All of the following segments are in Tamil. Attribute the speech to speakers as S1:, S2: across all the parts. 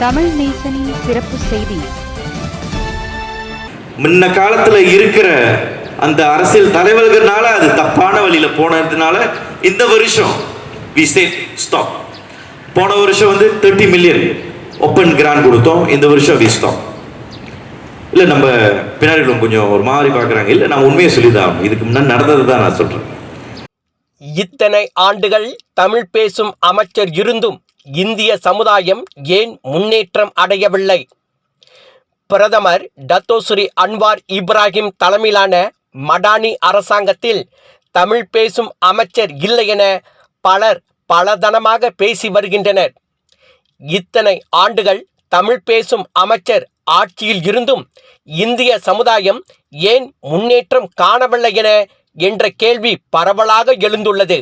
S1: தமிழ் நேசனின் சிறப்பு செய்தி.
S2: முன்ன காலத்துல இருக்கிற அந்த அரசியல் தலைவர்கள்னால அது தப்பான வழியில போனதுனால இந்த வருஷம் வி சே ஸ்டாப் போன வருஷம் வந்து தேர்ட்டி மில்லியன் ஓப்பன் கிராண்ட் கொடுத்தோம். இந்த வருஷம் வி ஸ்டாப் இல்ல நம்ம பின்னாடி கொஞ்சம் ஒரு மாதிரி பார்க்கறாங்க. இல்ல நான் உண்மையை சொல்லிதான் இதுக்கு முன்னாடி நடந்ததை தான் நான் சொல்றேன்.
S3: இத்தனை ஆண்டுகள் தமிழ் பேசும் அமைச்சர் இருந்தும் இந்திய சமுதாயம் ஏன் முன்னேற்றம் அடையவில்லை? பிரதமர் டத்தோஸ்ரீ அன்வார் இப்ராஹிம் தலைமையிலான மடானி அரசாங்கத்தில் தமிழ் பேசும் அமைச்சர் இல்லை என பலர் பலதனமாக பேசி வருகின்றனர். இத்தனை ஆண்டுகள் தமிழ் பேசும் அமைச்சர் ஆட்சியில் இருந்தும் இந்திய சமுதாயம் ஏன் முன்னேற்றம் காணவில்லை என என்ற கேள்வி பரவலாக எழுந்துள்ளது.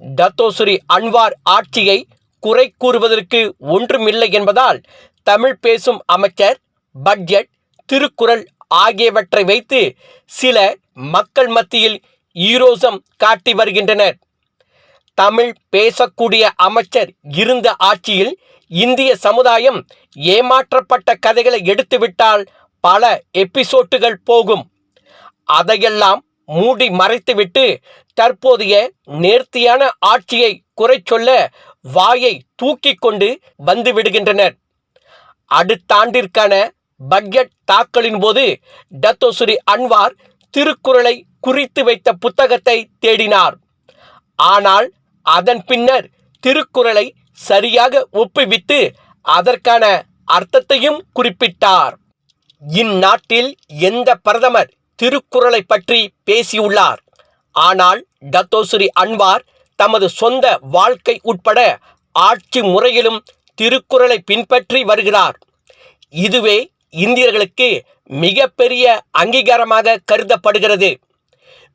S3: டத்தோசுரி அன்வார் ஆட்சியை குறை கூறுவதற்கு ஒன்றுமில்லை என்பதால் தமிழ் பேசும் அமைச்சர் பட்ஜெட் திருக்குறள் ஆகியவற்றை வைத்து சில மக்கள் மத்தியில் ஈரோசம் காட்டி வருகின்றனர். தமிழ் பேசக்கூடிய அமைச்சர் இருந்த ஆட்சியில் இந்திய சமுதாயம் ஏமாற்றப்பட்ட கதைகளை எடுத்துவிட்டால் பல எபிசோட்டுகள் போகும். அதையெல்லாம் மூடி மறைத்துவிட்டு தற்போதைய நேர்த்தியான ஆட்சியை குறை சொல்ல வாயை தூக்கிக் கொண்டு வந்து விடுகின்றனர். அடுத்த ஆண்டிற்கான பட்ஜெட் தாக்கலின் போது டத்தோசுரி அன்வார் திருக்குறளை குறித்து வைத்த புத்தகத்தை தேடினார். ஆனால் அதன் பின்னர் திருக்குறளை சரியாக ஒப்புவித்து அதற்கான அர்த்தத்தையும் குறிப்பிட்டார். இந்நாட்டில் எந்த பிரதமர் திருக்குறளை பற்றி பேசியுள்ளார். ஆனால் டத்தோசுரி அன்வார் தமது சொந்த வாழ்க்கை உட்பட ஆட்சி முறையிலும் திருக்குறளை பின்பற்றி வருகிறார். இதுவே இந்தியர்களுக்கு மிகப்பெரிய அங்கீகாரமாக கருதப்படுகிறது.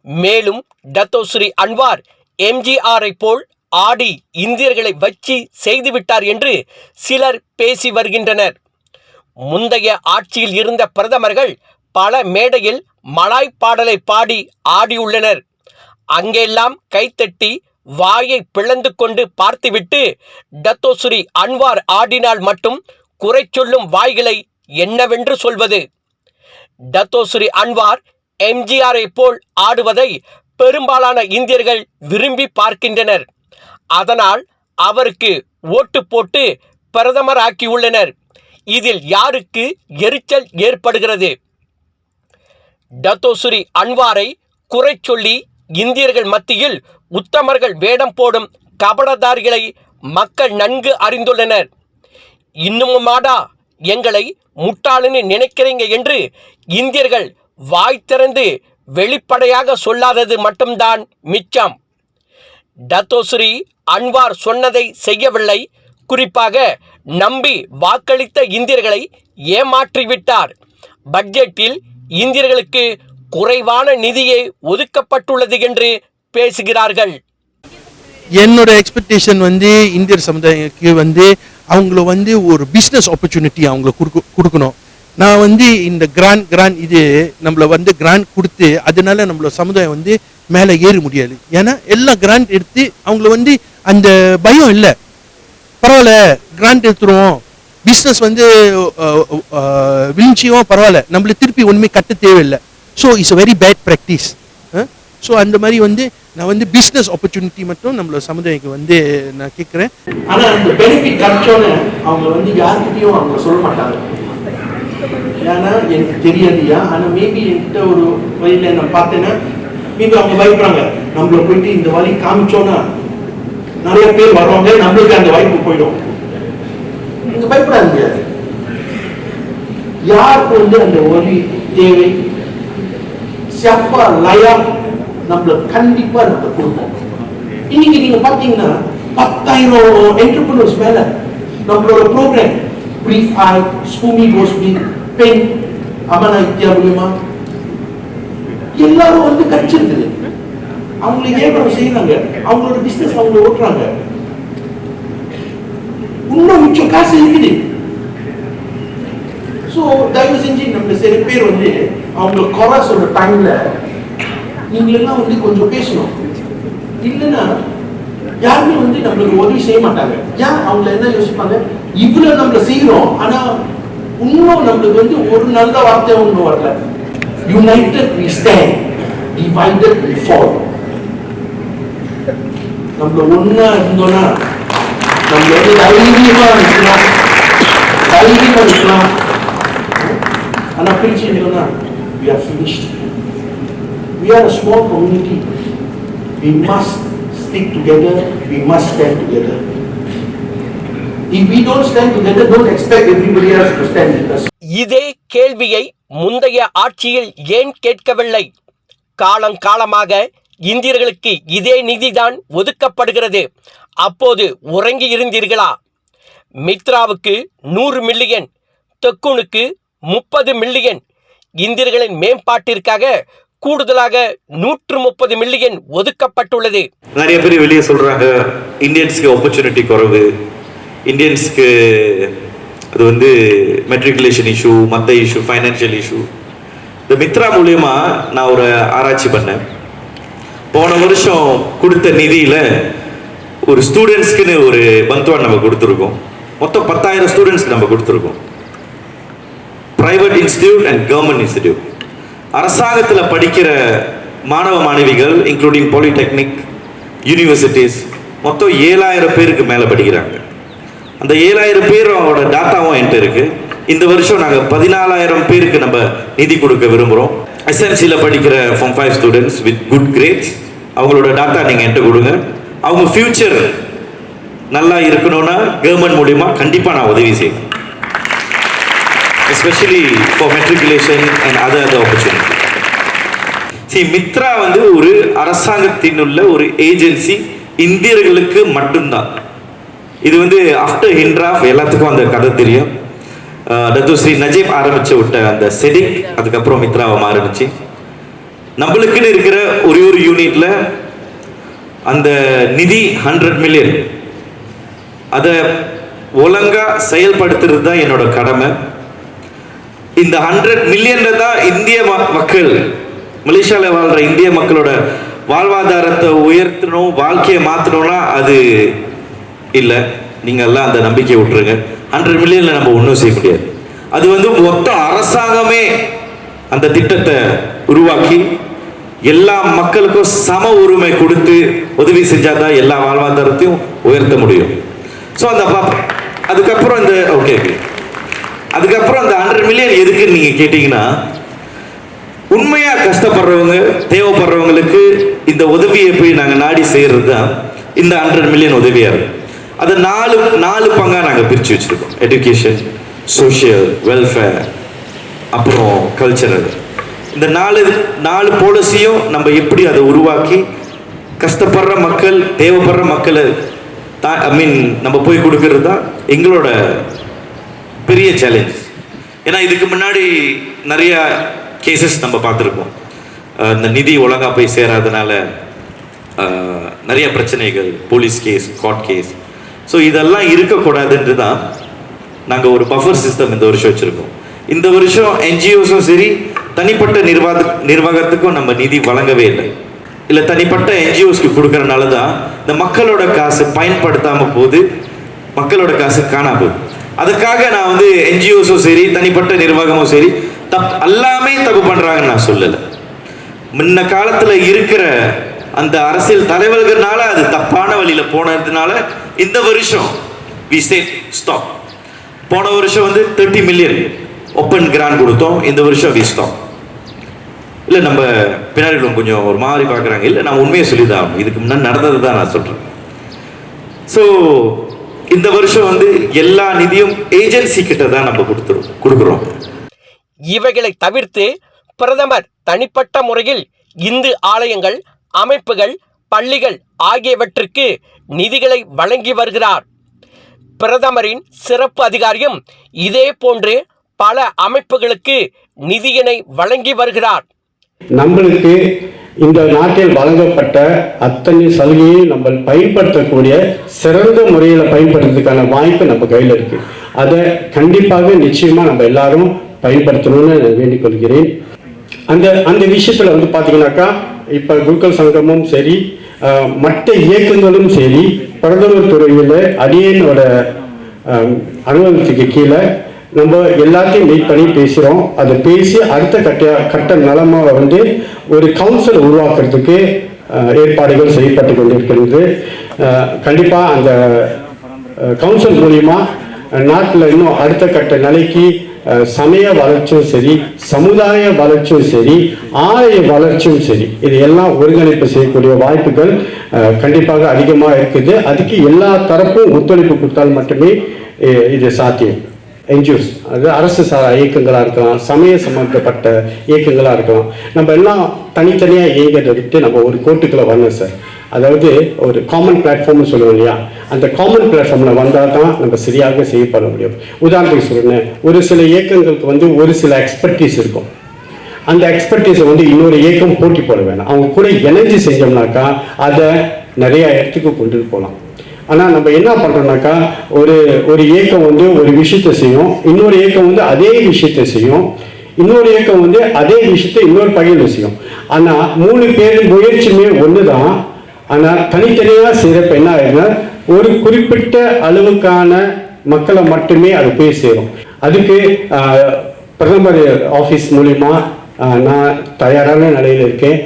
S3: மேலும் டத்தோஸ்ரீ அன்வார் எம்ஜிஆரை போல் ஆடி இந்தியர்களை வச்சு செய்துவிட்டார் என்று சிலர் பேசி வருகின்றனர். முந்தைய ஆட்சியில் இருந்த பிரதமர்கள் பல மேடையில் மலாய் பாடலை பாடி ஆடியுள்ளனர். அங்கெல்லாம் கைத்தட்டி வாயை பிளந்து கொண்டு பார்த்துவிட்டு டத்தோசுரி அன்வார் ஆடினால் மட்டும் குறை சொல்லும் வாய்களை என்னவென்று சொல்வது? டத்தோஸ்ரீ அன்வார் எம்ஜிஆரை போல் ஆடுவதை பெரும்பாலான இந்தியர்கள் விரும்பி பார்க்கின்றனர். அதனால் அவருக்கு ஓட்டு போட்டு பிரதமர் ஆக்கியுள்ளனர் இதில் யாருக்கு எரிச்சல் ஏற்படுகிறது? டத்தோசுரி அன்வாரை குறை சொல்லி இந்தியர்கள் மத்தியில் உத்தமர்கள் வேடம் போடும் கபடதாரிகளை மக்கள் நன்கு அறிந்துள்ளனர். இன்னுமாடா எங்களை முட்டாளுன்னு நினைக்கிறீங்க என்று இந்தியர்கள் வாய் திறந்து வெளிப்படையாக சொல்லாதது மட்டும்தான் மிச்சம். டத்தோஸ்ரீ அன்வார் சொன்னதை செய்யவில்லை. குறிப்பாக நம்பி வாக்களித்த இந்தியர்களை ஏமாற்றிவிட்டார். பட்ஜெட்டில் இந்தியர்களுக்கு குறைவான நிதியை ஒதுக்கப்பட்டுள்ளது என்று பேசுகிறார்கள்.
S4: என்னோட எக்ஸ்பெக்டேஷன் வந்து இந்தியர் சமுதாயத்துக்கு வந்து அவங்கள வந்து ஒரு பிஸ்னஸ் ஆப்பர்ச்சுனிட்டி அவங்களுக்கு கொடுக்க கொடுக்கணும். நான் வந்து இந்த கிராண்ட் கிராண்ட் இது நம்மள வந்து கிராண்ட் கொடுத்து அதனால நம்மள சமுதாயம் வந்து மேலே ஏற முடியாது. ஏன்னா எல்லா கிராண்ட் எடுத்து அவங்கள வந்து அந்த பயம் இல்லை. பரவாயில்ல கிராண்ட் எடுத்துருவோம். பிஸ்னஸ் வந்து விழிச்சியும் பரவாயில்ல. நம்மள திருப்பி ஒன்றுமே கட்ட தேவையில்லை. So it's very bad practice so அந்த மாதிரி வந்து நான் வந்து பிஸ்னஸ் ஆப்பர்ச்சுனிட்டி மட்டும் நம்மளோட சமுதாயக்கு வந்து நான் கேட்குறேன்.
S5: ஆனால் அந்த பெனிஃபிட் கிடைச்சோன்னு அவங்க வந்து யாருக்கிட்டையும் அவங்க சொல்ல மாட்டாங்க. ஏன்னா எனக்கு தெரியாதுயா? ஆனால் மேபி என்கிட்ட ஒரு வழியில நான் பார்த்தேன்னா மேபி அவங்க பயப்படுறாங்க. நம்மள போயிட்டு இந்த வழி காமிச்சோன்னா நிறைய பேர் வருவாங்க நம்மளுக்கு அந்த வாய்ப்பு போயிடும். நீங்கள் பயப்படாதீங்க. யாருக்கு வந்து அந்த வழி தேவை? சிறப்பா லயா நம்மள கண்டிப்பா நம்ம கொடுப்போம் இன்னைக்கு நீங்க பாத்தீங்கன்னா பத்தாயிரம் என்டர்பிரினர்ஸ் மேல நம்மளோட ப்ரோக்ராம் பிரீஃப் ஐ ஸ்கூமி கோஸ்மி பென் அமனா மூலியமா எல்லாரும் வந்து கிடைச்சிருக்குது அவங்களுக்கு வியாபாரம் செய்யறாங்க அவங்களோட பிசினஸ் அவங்க ஓட்டுறாங்க இன்னும் மிச்சம் காசு இருக்குது ஸோ தயவு செஞ்சு நம்ம சில பேர் வந்து அவங்களுக்கு குறை சொல்ற டைம்ல நீங்களெல்லாம் வந்து கொஞ்சம் பேசணும். இல்லைன்னா யாருமே வந்து நம்மளுக்கு உதவி செய்ய மாட்டாங்க. ஏன்? அவங்கள என்ன யோசிப்பாங்க? இவ்வளவு நம்மள செய்யறோம் ஆனா இன்னும் நம்மளுக்கு வந்து ஒரு நல்ல வார்த்தை ஒன்று வரல. United we stand divided we fall நம்மள ஒண்ணா இருந்தோம்னா நம்ம வந்து தைரியமா இருக்கலாம். தைரியமா இருக்கலாம். ஆனா பிரிச்சு இருந்தோம்னா we are finished we are a small community we must stick together we must stand together if we don't stand together don't expect everybody else to stand with us
S3: இதே கேள்வியை முந்தைய ஆட்சியில் ஏன் கேட்கவில்லை காலம் காலமாக இந்தியர்களுக்கு இதே நிதிதான் ஒதுக்கப்படுகிறது அப்போது உறங்கி இருந்தீர்களா மித்ராவுக்கு நூறு மில்லியன் தெக்குனுக்கு முப்பது மில்லியன் இந்தியர்களின் மேம்பாட்டிற்காக கூடுதலாக நூற்று முப்பது மில்லியன் ஒதுக்கப்பட்டுள்ளது.
S2: நிறைய பேர் வெளியே சொல்றாங்க இந்தியன்ஸ்க்கு ஆப்பர்ச்சுனிட்டி குறைவு. இந்தியன்ஸ்க்கு அது வந்து மெட்ரிகுலேஷன் இஷ்யூ மற்ற இஷ்யூ ஃபைனான்ஷியல் இஷ்யூ இந்த மித்ரா மூலியமா நான் ஒரு ஆராய்ச்சி பண்ணேன். போன வருஷம் கொடுத்த நிதியில ஒரு ஸ்டூடெண்ட்ஸ்க்குன்னு ஒரு பந்த்வான் நம்ம கொடுத்துருக்கோம். மொத்தம் பத்தாயிரம் ஸ்டூடெண்ட்ஸ்க்கு நம்ம கொடுத்துருக்கோம். Private institute and government institute அரசாங்கத்தில் படிக்கிற மாணவ மாணவிகள் இன்க்ளூடிங் பாலிடெக்னிக் யூனிவர்சிட்டிஸ் மொத்தம் ஏழாயிரம் பேருக்கு மேலே படிக்கிறாங்க. அந்த ஏழாயிரம் பேரோட டாட்டாவும் என்கிட்ட இருக்குது இந்த வருஷம் நாங்கள் பதினாலாயிரம் பேருக்கு நம்ம நிதி கொடுக்க விரும்புகிறோம் எஸ்என்சியில் படிக்கிற form five students with good grades அவங்களோட டாட்டா நீங்கள் என்கிட்ட கொடுங்க. அவங்க ஃப்யூச்சர் நல்லா இருக்கணும்னா கவர்மெண்ட் மூலிமா கண்டிப்பாக நான் உதவி செய்வேன். Especially for matriculation and other other opportunity C Mitra வந்து ஒரு அரசாங்கத்தின் உள்ள ஒரு ஏஜென்சி இந்தியர்களுக்கு மட்டும்தான். இது வந்து ஆஃப்டர் ஹிண்ட்ராஃப் எல்லாத்துக்கும் அந்த கதை தெரியும். டத்து ஸ்ரீ நஜீப் ஆரம்பிச்சு விட்ட அந்த செடிக் அதுக்கப்புறம் மித்ராவை ஆரம்பிச்சு நம்மளுக்குன்னு இருக்கிற ஒரே ஒரு யூனிட்ல அந்த நிதி ஹண்ட்ரட் மில்லியன் அதை ஒழுங்கா செயல்படுத்துறது தான் என்னோட கடமை. இந்த ஹண்ட்ரட் மில்லியன்ல தான் இந்திய ம- மக்கள் மலேசியாவில் வாழ்ற இந்திய மக்களோட வாழ்வாதாரத்தை உயர்த்தணும் வாழ்க்கையை மாற்றணும்னா அது இல்லை. நீங்கள் எல்லாம் அந்த நம்பிக்கையை விட்டுருங்க. ஹண்ட்ரட் மில்லியனில் நம்ம ஒன்றும் செய்ய முடியாது. அது வந்து மொத்த அரசாங்கமே அந்த திட்டத்தை உருவாக்கி எல்லா மக்களுக்கும் சம உரிமை கொடுத்து உதவி செஞ்சாதான் எல்லா வாழ்வாதாரத்தையும் உயர்த்த முடியும். ஸோ அந்த அதுக்கப்புறம் இந்த ஓகே ஓகே அதுக்கப்புறம் அந்த ஹண்ட்ரட் மில்லியன் எதுக்குன்னு நீங்க கேட்டீங்கன்னா உண்மையா கஷ்டப்படுறவங்க தேவைப்படுறவங்களுக்கு இந்த உதவியை போய் நாங்கள் நாடி செய்யறது தான் இந்த ஹண்ட்ரட் மில்லியன் உதவியா இருக்கு. அதை நாலு நாலு பங்கா நாங்கள் பிரிச்சு வச்சிருக்கோம். எஜுகேஷன் சோஷியல் வெல்ஃபேர் அப்புறம் கல்ச்சரல் இந்த நாலு நாலு பாலிசியும் நம்ம எப்படி அதை உருவாக்கி கஷ்டப்படுற மக்கள் தேவைப்படுற மக்களை ஐ மீன் நம்ம போய் கொடுக்கறது தான் எங்களோட பெரிய சேலஞ்ச் ஏன்னா இதுக்கு முன்னாடி நிறைய கேசஸ் நம்ம பார்த்துருக்கோம் இந்த நிதி ஒழுங்காக போய் சேராதனால நிறைய பிரச்சனைகள் police case court case so இதெல்லாம் இருக்கக்கூடாதுன்றது தான் நாங்கள் ஒரு பஃபர் சிஸ்டம் இந்த வருஷம் வச்சுருக்கோம். இந்த வருஷம் என்ஜிஓஸும் சரி தனிப்பட்ட நிர்வாக நிர்வாகத்துக்கும் நம்ம நிதி வழங்கவே இல்லை. இல்லை தனிப்பட்ட என்ஜிஓஸ்க்கு கொடுக்கறனால தான் இந்த மக்களோட காசு பயன்படுத்தாமல் போகுது மக்களோட காசு காணாம போகுது. அதுக்காக நான் வந்து என்ஜிஓஸும் சரி தனிப்பட்ட நிர்வாகமும் சரி தப் எல்லாமே தப்பு பண்ணுறாங்கன்னு நான் சொல்லலை. முன்ன காலத்தில் இருக்கிற அந்த அரசியல் தலைவர்கள்னால அது தப்பான வழியில் போனதுனால இந்த வருஷம் வி சேட் ஸ்டாப் போன வருஷம் வந்து தேர்ட்டி மில்லியன் ஓப்பன் கிராண்ட் கொடுத்தோம் இந்த வருஷம் வி ஸ்டாப் இல்லை நம்ம பின்னாடி கொஞ்சம் ஒரு மாதிரி பார்க்குறாங்க. இல்லை நான் உண்மையை சொல்லிதான் இதுக்கு முன்னாடி நடந்தது தான் நான் சொல்கிறேன் ஸோ இந்த வருஷம் வந்து எல்லா நிதியும் ஏஜென்சி கிட்ட தான் நம்ம கொடுத்துரும் கொடுக்குறோம்.
S3: இவைகளை தவிர்த்து பிரதமர் தனிப்பட்ட முறையில் இந்து ஆலயங்கள் அமைப்புகள் பள்ளிகள் ஆகியவற்றுக்கு நிதிகளை வழங்கி வருகிறார். பிரதமரின் சிறப்பு அதிகாரியும் இதே போன்று பல அமைப்புகளுக்கு நிதியினை வழங்கி வருகிறார்.
S6: நம்மளுக்கு இந்த நாட்டில் வழங்கப்பட்ட அத்தனை சலுகையை நம்ம பயன்படுத்தக்கூடிய சிறந்த முறையில் பயன்படுத்துறதுக்கான வாய்ப்பு நம்ம கையில் இருக்கு. அதை கண்டிப்பாக நிச்சயமா நம்ம எல்லாரும் பயன்படுத்தணும்னு நான் வேண்டிக் கொள்கிறேன். அந்த அந்த விஷயத்துல வந்து பாத்தீங்கன்னாக்கா இப்ப குருக்கள் சங்கமும் சரி மற்ற இயக்கங்களும் சரி பிரதமர் துறையில் அடியேனோட அலுவலகத்துக்கு கீழே நம்ம எல்லாத்தையும் மீட் பண்ணி பேசுகிறோம் அதை பேசி அடுத்த கட்ட கட்ட நலமாக வந்து ஒரு கவுன்சில் உருவாக்குறதுக்கு ஏற்பாடுகள் செய்யப்பட்டு கொண்டிருக்கிறது. கண்டிப்பாக அந்த கவுன்சில் மூலியமாக நாட்டில் இன்னும் அடுத்த கட்ட நிலைக்கு சமய வளர்ச்சியும் சரி சமுதாய வளர்ச்சியும் சரி ஆலய வளர்ச்சியும் சரி இது எல்லாம் ஒருங்கிணைப்பு செய்யக்கூடிய வாய்ப்புகள் கண்டிப்பாக அதிகமாக இருக்குது. அதுக்கு எல்லா தரப்பும் ஒத்துழைப்பு கொடுத்தால் மட்டுமே இது சாத்தியம். என்ஜிஓஸ் அது அரசு சாரா இயக்கங்களாக இருக்கலாம் சமய சம்பந்தப்பட்ட இயக்கங்களாக இருக்கலாம். நம்ம எல்லாம் தனித்தனியாக இயங்கிறத விட்டு நம்ம ஒரு கோட்டுக்குள்ளே வரணும் சார் அதாவது ஒரு காமன் பிளாட்ஃபார்ம்னு சொல்லுவோம் இல்லையா? அந்த காமன் பிளாட்ஃபார்மில் வந்தால் தான் நம்ம சரியாக செய்யப்பட முடியும். உதாரணத்துக்கு சொல்லுங்கள் ஒரு சில இயக்கங்களுக்கு வந்து ஒரு சில எக்ஸ்பர்டீஸ் இருக்கும். அந்த எக்ஸ்பர்டீஸை வந்து இன்னொரு இயக்கம் போட்டி போட வேணாம். அவங்க கூட எனர்ஜி செஞ்சோம்னாக்கா அதை நிறைய இடத்துக்கு கொண்டு போகலாம். ஆனால் நம்ம என்ன பண்ணுறோம்னாக்கா ஒரு ஒரு இயக்கம் வந்து ஒரு விஷயத்தை செய்யும் இன்னொரு இயக்கம் வந்து அதே விஷயத்தை செய்யும் இன்னொரு இயக்கம் வந்து அதே விஷயத்தை இன்னொரு பகையில் செய்யும். ஆனால் மூணு பேர் முயற்சியுமே ஒன்று தான் ஆனால் தனித்தனியாக செய்கிறப்ப என்ன ஆகுதுன்னா ஒரு குறிப்பிட்ட அளவுக்கான மக்களை மட்டுமே அது போய் சேரும். அதுக்கு பிரதமர் ஆஃபீஸ் மூலிமா நான் தயாரான நிலையில் இருக்கேன்.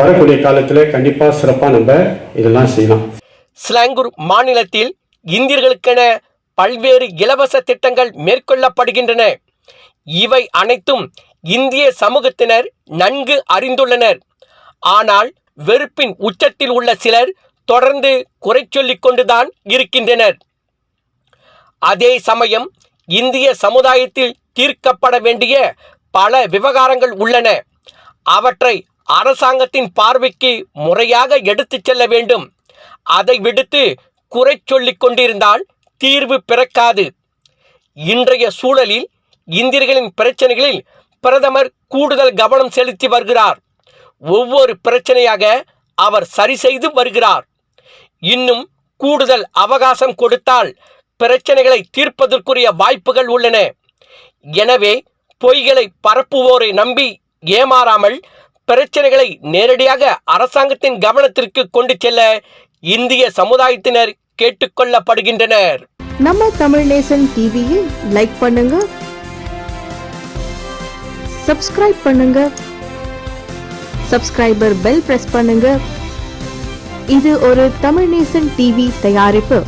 S6: வரக்கூடிய காலத்தில் கண்டிப்பாக சிறப்பாக நம்ம இதெல்லாம் செய்யலாம்.
S3: ஸ்லாங்கூர் மாநிலத்தில் இந்தியர்களுக்கென பல்வேறு இலவச திட்டங்கள் மேற்கொள்ளப்படுகின்றன. இவை அனைத்தும் இந்திய சமூகத்தினர் நன்கு அறிந்துள்ளனர். ஆனால் வெறுப்பின் உச்சத்தில் உள்ள சிலர் தொடர்ந்து குறை சொல்லிக் கொண்டுதான் இருக்கின்றனர். அதே சமயம் இந்திய சமுதாயத்தில் தீர்க்கப்பட வேண்டிய பல விவகாரங்கள் உள்ளன. அவற்றை அரசாங்கத்தின் பார்வைக்கு முறையாக எடுத்துச் செல்ல வேண்டும். அதை விடுத்து குறை சொல்லிக் கொண்டிருந்தால் தீர்வு பிறக்காது. இன்றைய சூழலில் இந்தியர்களின் பிரச்சனைகளில் பிரதமர் கூடுதல் கவனம் செலுத்தி வருகிறார். ஒவ்வொரு பிரச்சனையாக அவர் சரி செய்து வருகிறார். இன்னும் கூடுதல் அவகாசம் கொடுத்தால் பிரச்சனைகளை தீர்ப்பதற்குரிய வாய்ப்புகள் உள்ளன. எனவே பொய்களை பரப்புவோரை நம்பி ஏமாறாமல் பிரச்சனைகளை நேரடியாக அரசாங்கத்தின் கவனத்திற்கு கொண்டு செல்ல இந்திய சமுதாயத்தினர் கேட்டுக்கொள்ளப்படுகின்றனர்.
S1: நம்ம தமிழ் நேசன் டிவியை லைக் பண்ணுங்க. சப்ஸ்கிரைப் பண்ணுங்க. சப்ஸ்கிரைபர் பெல் பிரஸ் பண்ணுங்க. இது ஒரு தமிழ் நேசன் டிவி தயாரிப்பு.